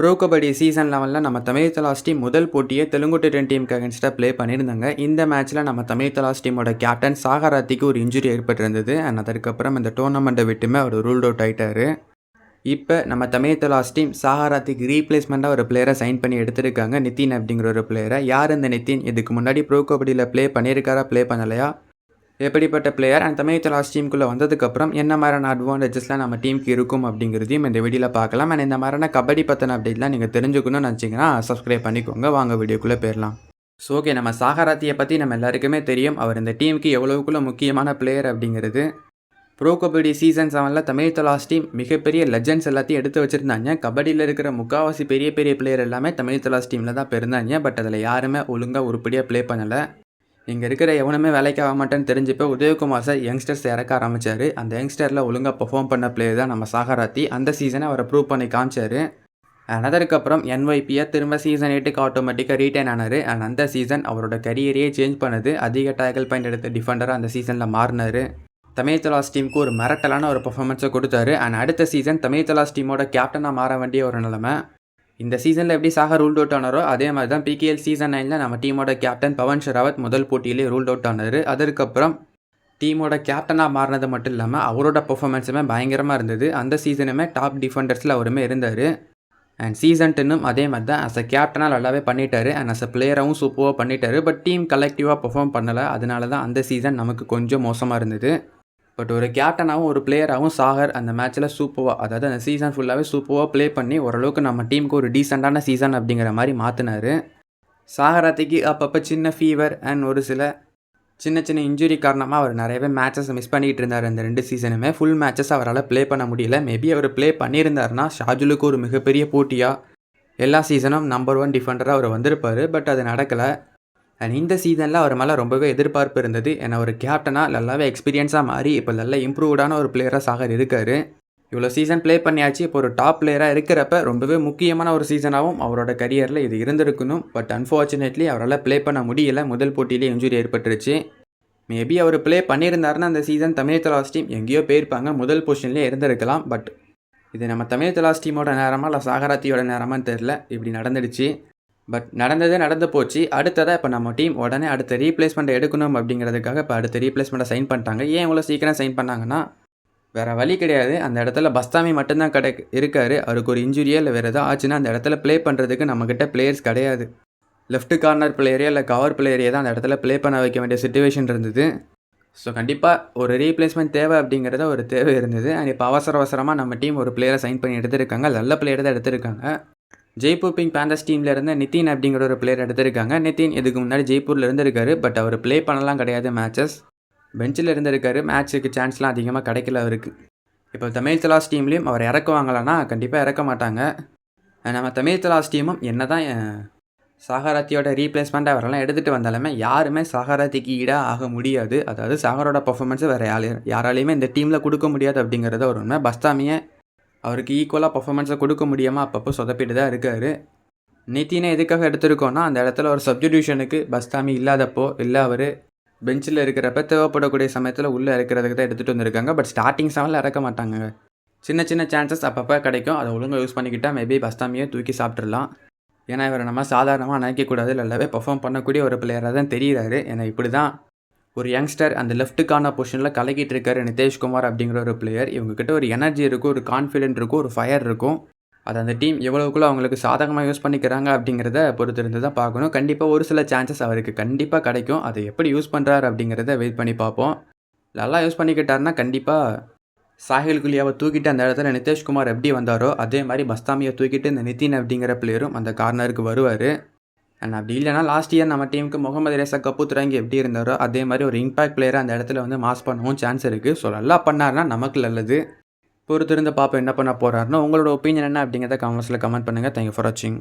Bro kabaddi season லெவலில் நம்ம Tamil Thalaivas team முதல் போட்டியை தெலுங்கு டென் டீமுக்கு அகேன்ஸ்டாக ப்ளே பண்ணியிருந்தாங்க. இந்த மேட்ச்சில் நம்ம தமிழ் தலாஸ் டீமோட கேப்டன் சாகராத்திக்கு ஒரு இன்ஜுரி ஏற்பட்டிருந்தது. அண்ட் அதற்கப்புறம் இந்த டோர்னமெண்ட்டை விட்டுமே அவர் ரூல்ட் அவுட் ஆகிட்டார் இப்போ நம்ம தமிழ் தலாஸ் டீம் சாகராத்திக்கு ரீப்ளேஸ்மெண்ட்டாக ஒரு பிளேயரை சைன் பண்ணி எடுத்திருக்காங்க. நித்தின் அப்படிங்கிற ஒரு பிளேயரை யார் இந்த நித்தின்? இதுக்கு முன்னாடி ப்ரோ கபடியில் ப்ளே பண்ணியிருக்காரா? ப்ளே பண்ணலையா? எப்படிப்பட்ட பிளேயர் அண்ட் தமிழ் தலாஸ் டீமுக்குள்ளே வந்ததுக்கப்புறம் என்ன மாதிரியான அட்வான்டேஜஸ்லாம் நம்ம டீமுக்கு இருக்கும் அப்படிங்கிறதையும் இந்த வீடியோவில் பார்க்கலாம். அண்ட் இந்த மாதிரியான கபடி பற்றின அப்டேட்லாம் நீங்கள் தெரிஞ்சுக்கணும்னு நினச்சிங்கன்னா சப்ஸ்கிரைப் பண்ணிக்கோங்க. வாங்க வீடியோக்குள்ளே போயிடலாம். ஸோ ஓகே நம்ம சாகராத்தியை பற்றி நம்ம எல்லாருக்குமே தெரியும். அவர் இந்த டீமுக்கு எவ்வளவுக்குள்ள முக்கியமான பிளேயர் அப்படிங்கிறது. ப்ரோ கபடி சீசன் செவனில் தமிழ் தலாஸ் டீம் மிகப்பெரிய லெஜண்ட்ஸ் எல்லாத்தையும் எடுத்து வச்சுருந்தாங்க. கபடியில் இருக்கிற முக்காவாசி பெரிய பெரிய பிளேயர் எல்லாமே தமிழ் தலாஸ் டீமில் தான் பிறந்தாங்க. பட் அதில் யாருமே ஒழுங்காக உருப்படியாக ப்ளே பண்ணலை. இங்கே இருக்கிற எவனுமே வேலைக்கு ஆக மாட்டேன்னு தெரிஞ்சப்போ உதயகுமார் சார் யங்ஸ்டர்ஸ் இறக்க ஆரம்பித்தார் அந்த யங்ஸ்டரில் ஒழுங்காக பெர்ஃபார்ம் பண்ண பிளேயர் தான் நம்ம சாகராத்தி. அந்த சீசனை அவரை ப்ரூவ் பண்ணி காமிச்சார். அண்ட் அதற்கப்புறம் என்ஒய்பியை திரும்ப சீசன் எயிட்டுக்கு ஆட்டோமேட்டிக்காக ரீட்டைன் ஆனார். அண்ட் அந்த சீசன் அவரோட கரியரையே சேஞ்ச் பண்ணது. அதிக டேக்கிள் பாயிண்ட் எடுத்த டிஃபெண்டராக அந்த சீசனில் மாறினார். தமிழ் தலாஸ் டீமுக்கு ஒரு மிரட்டலான ஒரு பர்ஃபார்மன்ஸை கொடுத்தாரு. அண்ட் அடுத்த சீசன் தமிழ் தலாஸ் டீமோட கேப்டனாக மாற வேண்டிய ஒரு நிலைமை. இந்த சீசனில் எப்படி சாக ரூல் அவுட் ஆனாரோ அதே மாதிரி தான் பிகேஎல் சீசன் நைனில் நம்ம டீமோட கேப்டன் பவன் ஷெராவத் முதல் போட்டியிலே ரூல் அவுட் ஆனார். அதற்கப்புறம் டீமோட கேப்டனாக மாறினது மட்டும் இல்லாமல் அவரோட பர்ஃபார்மன்ஸுமே பயங்கரமாக இருந்தது. அந்த சீசனுமே டாப் டிஃபெண்டர்ஸில் அவருமே இருந்தார். அண்ட் சீசன் டென்னும் அதே மாதிரி தான் அஸ் அ கேப்டனாக நல்லாவே பண்ணிட்டாரு. அண்ட் அஸ் அ பிளேயராகவும் சூப்பராக பண்ணிட்டாரு. பட் டீம் கலெக்டிவாக பெர்ஃபார்ம் பண்ணலை. அதனால தான் அந்த சீசன் நமக்கு கொஞ்சம் மோசமாக இருந்தது. பட் ஒரு கேப்டனாகவும் ஒரு பிளேயராகவும் சாகர் அந்த மேட்ச்சில் சூப்பராக அதாவது அந்த சீசன் ஃபுல்லாகவே சூப்பராக ப்ளே பண்ணி ஓரளவுக்கு நம்ம டீமுக்கு ஒரு டீசெண்டான சீசன் அப்படிங்கிற மாதிரி மாற்றினார் சாகராத்திக்கு அப்பப்போ சின்ன ஃபீவர் அண்ட் ஒரு சில சின்ன சின்ன இன்ஜுரி காரணமாக அவர் நிறையவே மேட்சஸ் மிஸ் பண்ணிகிட்டு இருந்தார் அந்த ரெண்டு சீசனுமே ஃபுல் மேட்சஸ் அவரால் ப்ளே பண்ண முடியல. மேபி அவர் ப்ளே பண்ணியிருந்தாருன்னா ஷாஜுலுக்கு ஒரு மிகப்பெரிய போட்டியாக எல்லா சீசனும் நம்பர் ஒன் டிஃபெண்டராக அவர் வந்திருப்பார். பட் அது நடக்கலை. அண்ட் இந்த சீசனில் அவர் மேலே ரொம்பவே எதிர்பார்ப்பு இருந்தது. ஏன்னா ஒரு கேப்டனாக நல்லாவே எக்ஸ்பீரியன்ஸாக மாறி இப்போ நல்ல இம்ப்ரூவ்டான ஒரு பிளேயராக சாகர் இருக்கார். இவ்வளோ சீசன் ப்ளே பண்ணியாச்சு. இப்போ ஒரு டாப் பிளேயராக இருக்கிறப்ப ரொம்பவே முக்கியமான ஒரு சீசனாகவும் அவரோட கரியரில் இது இருந்திருக்கணும். பட் அன்ஃபார்ச்சுனேட்லி அவரால் ப்ளே பண்ண முடியல. முதல் போட்டியிலே இன்ஜுரி ஏற்பட்டுருச்சு. மேபி அவர் ப்ளே பண்ணியிருந்தாருன்னா அந்த சீசன் தமிழ் தலாஸ் டீம் எங்கேயோ போயிருப்பாங்க. முதல் பொசிஷன்லேயே இருந்திருக்கலாம். பட் இது நம்ம தமிழ் தலாஸ் டீமோட நேரமாக இல்லை சாகராத்தியோட நேரமான்னு தெரில இப்படி நடந்துடுச்சு. பட் நடந்ததே நடந்து போச்சு. அடுத்ததாக இப்போ நம்ம டீம் உடனே அடுத்த ரீப்ளேஸ்மெண்ட்டை எடுக்கணும் அப்படிங்கிறதுக்காக இப்போ அடுத்த ரீப்ளேஸ்மெண்ட்டை சைன் பண்ணிட்டாங்க. ஏன் இவ்வளோ சீக்கிரம் சைன் பண்ணாங்கன்னா வேறு வழி கிடையாது. அந்த இடத்துல பஸ்தாமி மட்டும்தான் கிடை இருக்கார். அவருக்கு ஒரு இன்ஜுரியோ இல்லை வேறு எதாவது ஆச்சுன்னா அந்த இடத்துல ப்ளே பண்ணுறதுக்கு நம்மக்கிட்ட பிளேயர்ஸ் கிடையாது. லெஃப்ட் கார்னர் பிளேயரே இல்லை கவர் பிளேயரே தான் அந்த இடத்துல ப்ளே பண்ண வைக்க வேண்டிய சுச்சுவேஷன் இருந்தது. ஸோ கண்டிப்பாக ஒரு ரீப்ளேஸ்மெண்ட் தேவை அப்படிங்கிறத ஒரு தேவை இருந்தது. அண்ட் இப்போ அவசர அவசரமாக நம்ம டீம் ஒரு பிளேயரை சைன் பண்ணி எடுத்திருக்காங்க. நல்ல பிளேயர் தான் எடுத்திருக்காங்க. ஜெய்ப்பூர் பிங் பேந்தர்ஸ் டீமில் இருந்த நிதின் அப்படிங்கிற ஒரு பிளேயர் எடுத்திருக்காங்க. நிதின் இதுக்கு முன்னாடி ஜெய்ப்பூரில் இருந்திருக்காரு பட் அவர் ப்ளே பண்ணலாம் கிடையாது மேட்சஸ் பெஞ்சில் இருந்திருக்காரு மேட்ச்சுக்கு சான்ஸ்லாம் அதிகமாக கிடைக்கல அவருக்கு. இப்போ தமிழ் தலாஸ் டீம்லேயும் அவர் இறக்குவாங்களான்னா கண்டிப்பாக இறக்க மாட்டாங்க. நம்ம தமிழ் தலாஸ் டீமும் என்ன தான் சாகராத்தியோட ரீப்ளேஸ்மெண்ட் அவரெல்லாம் எடுத்துகிட்டு வந்தாலுமே யாருமே சாகராத்திக்கு ஈடாக ஆக முடியாது. அதாவது சாகரோட பர்ஃபார்மன்ஸை வேறு யார் யாராலையுமே இந்த டீமில் கொடுக்க முடியாது அப்படிங்கிறத ஒரு உண்மை. பஸ்தாமியை அவருக்கு ஈக்குவலாக பர்ஃபார்மன்ஸை கொடுக்க முடியாமல் அப்பப்போ சொதப்பிட்டு தான் இருக்கார். நித்தினை எதுக்காக எடுத்திருக்கோன்னா அந்த இடத்துல ஒரு சப்ஜிடியூஷனுக்கு பஸ்தாமி இல்லாதப்போ இல்லை அவர் பெஞ்சில் இருக்கிறப்ப தேவைப்படக்கூடிய சமயத்தில் உள்ளே இருக்கிறதுக்கு தான் எடுத்துகிட்டு வந்திருக்காங்க. பட் ஸ்டார்டிங் செவனில் இறக்க மாட்டாங்க சின்ன சின்ன சான்சஸ் அப்பப்போ கிடைக்கும். அதை ஒழுங்காக யூஸ் பண்ணிக்கிட்டால் மேபி பஸ்தாமியே தூக்கி சாப்பிட்றலாம் ஏன்னா இவரை நம்ம சாதாரணமாக நினைக்கக்கூடாது. நல்லாவே பர்ஃபார்ம் பண்ணக்கூடிய ஒரு பிளேயராக தான் தெரிகிறாரு ஏன்னா இப்படி தான் ஒரு யங்ஸ்டர் அந்த லெஃப்ட்டுக்கான பொசிஷனில் கலக்கிட்டு இருக்காரு நிதேஷ்குமார் அப்படிங்கிற ஒரு பிளேயர் இவங்ககிட்ட ஒரு எனர்ஜி இருக்கும் ஒரு கான்ஃபிடென்ட் இருக்கும் ஒரு ஃபயர் இருக்கும். அது அந்த டீம் எவ்வளோக்குள்ளே அவங்களுக்கு சாதகமாக யூஸ் பண்ணிக்கிறாங்க அப்படிங்கிறத பொறுத்திருந்து தான் பார்க்கணும். கண்டிப்பாக ஒரு சில சான்சஸ் அவருக்கு கண்டிப்பாக கிடைக்கும். அதை எப்படி யூஸ் பண்ணுறாரு அப்படிங்கிறத வெயிட் பண்ணி பார்ப்போம். நல்லா யூஸ் பண்ணிக்கிட்டாருன்னா கண்டிப்பாக சாஹில் குலியாவை தூக்கிட்டு அந்த இடத்துல நிதேஷ்குமார் எப்படி வந்தாரோ அதே மாதிரி பஸ்தாமியை தூக்கிட்டு இந்த நிதின் அப்படிங்கிற பிளேயரும் அந்த கார்னருக்கு வருவார். அண்ட் அப்படி இல்லைனா லாஸ்ட் இயர் நம்ம டீமுக்கு முகமது ரேசா கப்புத்துறாங்க எப்படி இருந்தாரோ அதே மாதிரி ஒரு இம்பாக்ட் பிளேயரை அந்த இடத்துல வந்து மாஸ் பண்ணவும் சான்ஸ் இருக்குது ஸோ நல்லா பண்ணார்னா நமக்கு நல்லது. பொறுத்திருந்து பார்ப்போம் என்ன பண்ண போகிறாருன்னா உங்களோட ஒப்பீனியன் என்ன அப்படிங்கிறத கமெண்ட்ஸில் கமெண்ட் பண்ணுங்கள் தேங்க்யூ ஃபார் வாட்சிங்